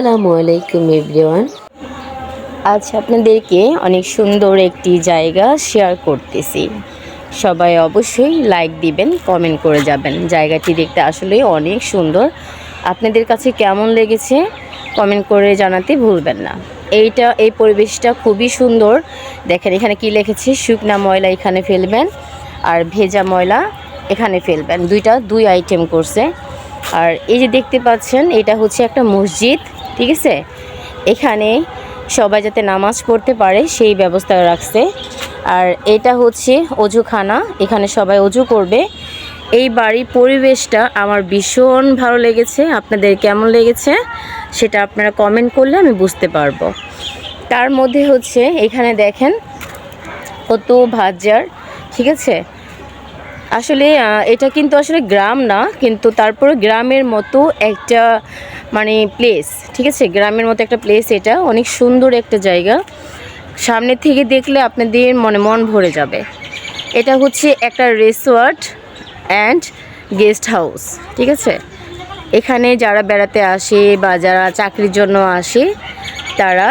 আসসালামু আলাইকুম, এভরিওয়ান। আজ আপনাদেরকে অনেক সুন্দর একটি জায়গা শেয়ার করতেছি। সবাই অবশ্যই লাইক দিবেন, কমেন্ট করে যাবেন। জায়গাটি দেখতে আসলে অনেক সুন্দর। আপনাদের কাছে কেমন লেগেছে কমেন্ট করে জানাতে ভুলবেন না। এইটা, এই পরিবেশটা খুবই সুন্দর। দেখেন এখানে কি লিখেছে? শুকনা ময়লা এখানে ফেলবেন আর ভেজা ময়লা এখানে ফেলবেন। দুইটা, দুই আইটেম করছে। আর এই যে দেখতে পাচ্ছেন, এটা হচ্ছে একটা মসজিদ। ঠিক আছে? এখানে সবাই যাতে নামাজ পড়তে পারে, সেই ব্যবস্থা রাখছে। আর এটা হচ্ছে অজুখানা, এখানে সবাই অজু করবে। এই বাড়ির পরিবেশটা আমার ভীষণ ভালো লেগেছে। আপনাদের কেমন লেগেছে সেটা আপনারা কমেন্ট করলে আমি বুঝতে পারব। তার মধ্যে হচ্ছে, এখানে দেখেন, কত ভাজার ঠিক আছে? আসলে এটা কিন্তু আসলে গ্রাম না, কিন্তু তারপরে গ্রামের মতো একটা মানে প্লেস ঠিক আছে? গ্রামের মতো একটা প্লেস এটা, অনেক সুন্দর একটা জায়গা। সামনে থেকে দেখলে আপনাদের মনে মন ভরে যাবে। এটা হচ্ছে একটা রিসোর্ট অ্যান্ড গেস্ট হাউস ঠিক আছে? এখানে যারা বেড়াতে আসে বা যারা চাকরির জন্য আসে, তারা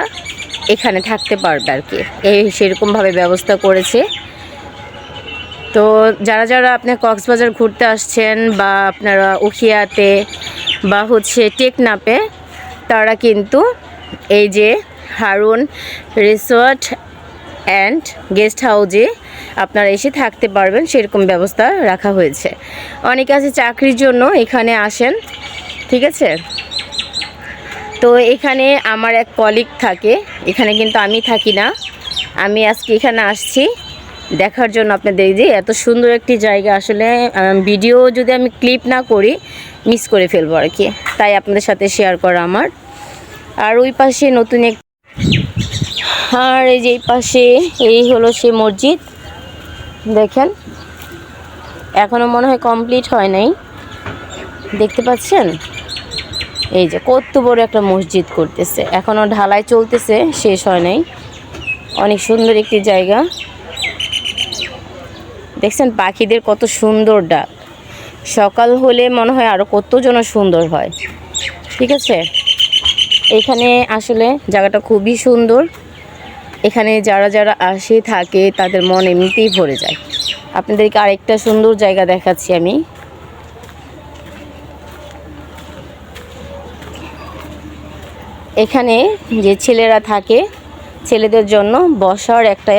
এখানে থাকতে পারবে আর কি। এই সেরকমভাবে ব্যবস্থা করেছে। তো যারা যারা আপনি কক্সবাজার ঘুরতে আসছেন বা আপনারা উখিয়াতে বা হচ্ছে টেকনাপে, তারা কিন্তু এই যে হারুন রিসোর্ট অ্যান্ড গেস্ট হাউজে আপনারা এসে থাকতে পারবেন, সেরকম ব্যবস্থা রাখা হয়েছে। অনেকে আছে চাকরির জন্য এখানে আসেন, ঠিক আছে? তো এখানে আমার এক কলিগ থাকে, এখানে কিন্তু আমি থাকি না। আমি আজকে এখানে আসছি। দেখার জন্য আপনাদের যে এত সুন্দর একটি জায়গা আসলে ভিডিও যদি আমি ক্লিপ না করি মিস করে ফেলব আর কি। তাই আপনাদের সাথে শেয়ার করা আমার। আর ওই পাশে নতুন এক আর এই যে এই পাশে, এই হলো সে মসজিদ। দেখেন এখনও মনে হয় কমপ্লিট হয় নাই। দেখতে পাচ্ছেন? এই যে কত বড় একটা মসজিদ করতেছে। এখনও ঢালাই চলতেছে, শেষ হয় নাই। অনেক সুন্দর একটি জায়গা। দেখছেন পাখিদের কত সুন্দর ডাক। সকাল হলে মনে হয় আরও কতজন সুন্দর হয়। ঠিক আছে? এখানে আসলে জায়গাটা খুবই সুন্দর। এখানে যারা যারা আসে, থাকে, তাদের মন এমনিতেই ভরে যায়। আপনাদেরকে আরেকটা সুন্দর জায়গা দেখাচ্ছি আমি। এখানে যে ছেলেরা থাকে, ছেলেদের জন্য বসার একটা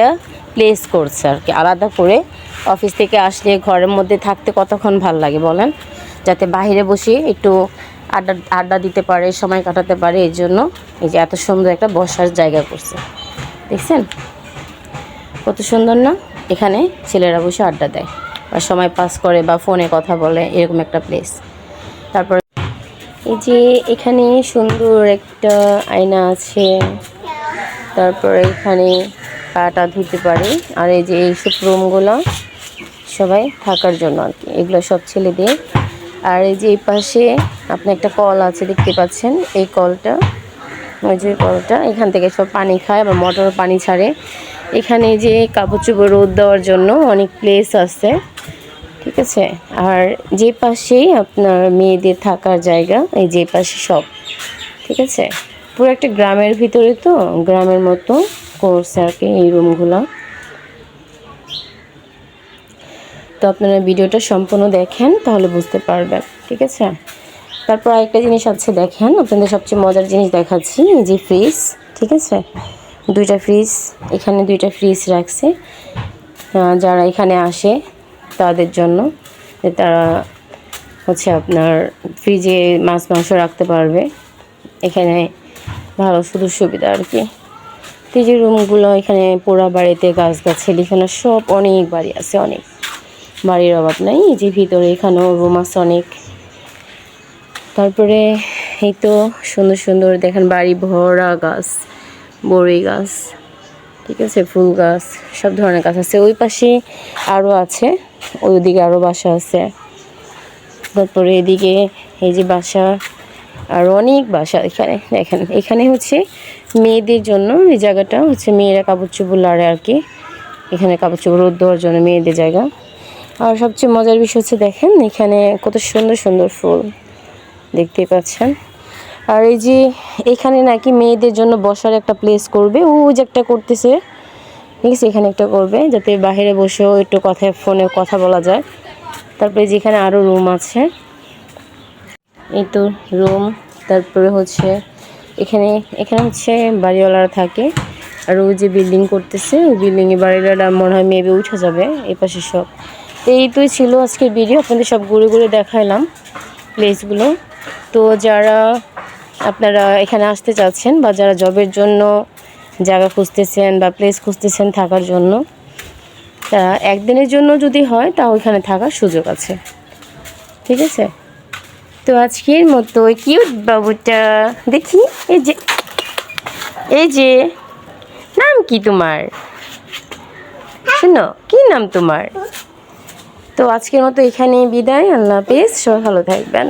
প্লেস করছে আর কি, আলাদা করে অফিস থেকে আসলে ঘরের মধ্যে থাকতে কতক্ষণ ভালো লাগে বলেন? যাতে বাইরে বসে একটু আড্ডা আড্ডা দিতে পারে, সময় কাটাতে পারে, এই জন্য এই যে এত সুন্দর একটা বসার জায়গা করছে। দেখছেন? কত সুন্দর না? এখানে ছেলেরা বসে আড্ডা দেয় বা সময় পাস করে বা ফোনে কথা বলে, এরকম একটা প্লেস তারপর এই যে এখানে সুন্দর একটা আয়না আছে। তারপরে এখানে পাটা ধুতে পারে। আর এই যে এইসব রুমগুলো সবাই থাকার জন্য আর কি। এগুলো সব ছেলেদের আর এই যে এই পাশে আপনি একটা কল আছে, দেখতে পাচ্ছেন? এই কলটা, ওই যে কলটা, এখান থেকে সব পানি খায় বা মোটর পানি ছাড়ে। এখানে যে কাপড় চোপড় রোদ দেওয়ার জন্য অনেক প্লেস আছে। ঠিক আছে? আর যে পাশেই আপনার মেয়েদের থাকার জায়গা, এই যে পাশে সব। ঠিক আছে? পুরো একটা গ্রামের ভিতরে তো, গ্রামের মতো করছে আর কি এই রুমগুলো তো আপনারা ভিডিওটা সম্পূর্ণ দেখেন, তাহলে বুঝতে পারবেন, ঠিক আছে? তারপর আরেকটা জিনিস আছে, দেখেন, আপনাদের সবচেয়ে মজার জিনিস দেখাচ্ছি, এই যে ফ্রিজ ঠিক আছে? দুইটা ফ্রিজ এখানে দুইটা ফ্রিজ রাখছে যারা এখানে আসে তাদের জন্য, যে তারা হচ্ছে আপনার ফ্রিজে মাছ, মাংস রাখতে পারবে, এখানে ভালো সুযোগ সুবিধা আর কি। এই যে রুমগুলো এখানে পোড়া বাড়িতে গাছ গাছালি এখানে সব অনেক বাড়ি আছে, অনেক। বাড়ির অভাব নাই, এই যে ভিতরে এখানেও রুম আছে অনেক। তারপরে এই তো সুন্দর সুন্দর দেখেন বাড়ি, ভরা গাছ, বড়ই গাছ, ঠিক আছে, ফুল গাছ, সব ধরনের গাছ আছে। ওই পাশে আরও আছে ওই দিকে আরও বাসা আছে। তারপরে এদিকে এই যে বাসা, আর অনেক বাসা এখানে, দেখেন, এখানে হচ্ছে মেয়েদের জন্য এই জায়গাটা হচ্ছে মেয়েরা কাপড় চোপড় লাড়ে আর কি। এখানে কাপড় চোপড় রোদ দেওয়ার জন্য মেয়েদের জায়গা। আর সবচেয়ে মজার বিষয় হচ্ছে দেখেন, এখানে কত সুন্দর সুন্দর ফুল দেখতেই পাচ্ছেন। আর এই যে এখানে নাকি মেয়েদের জন্য বসার একটা প্লেস করবে। ও যে একটা করতেছে। ঠিক আছে, এখানে একটা করবে, যাতে বাইরে বসেও একটু কথা, ফোনে কথা বলা যায়। তারপরে যেখানে আরও রুম আছে। এই তো রুম তারপরে হচ্ছে এখানে এখানে হচ্ছে বাড়িওয়ালারা থাকে। আর ওই যে বিল্ডিং করতেছে, ওই বিল্ডিংয়ে বাড়িওয়ালা মনে হয় মেবি উঠে যাবে এই পাশে সব। এই তোই ছিল আজকের ভিডিও আপনাদের সব ঘুরে ঘুরে দেখাইলাম প্লেসগুলো তো যারা আপনারা এখানে আসতে চাচ্ছেন বা যারা জবের জন্য জায়গা খুঁজতেছেন বা প্লেস খুঁজতেছেন থাকার জন্য, তা একদিনের জন্য যদি হয়, তা ওইখানে থাকার সুযোগ আছে। ঠিক আছে? তো আজকের মতো ওই কিউট বাবুটা দেখি, এই যে এই যে, নাম কি তোমার? শুনো, কি নাম তোমার? তো আজকের মতো এখানেই বিদায়। আল্লাহ হাফিজ সবাই ভালো থাকবেন।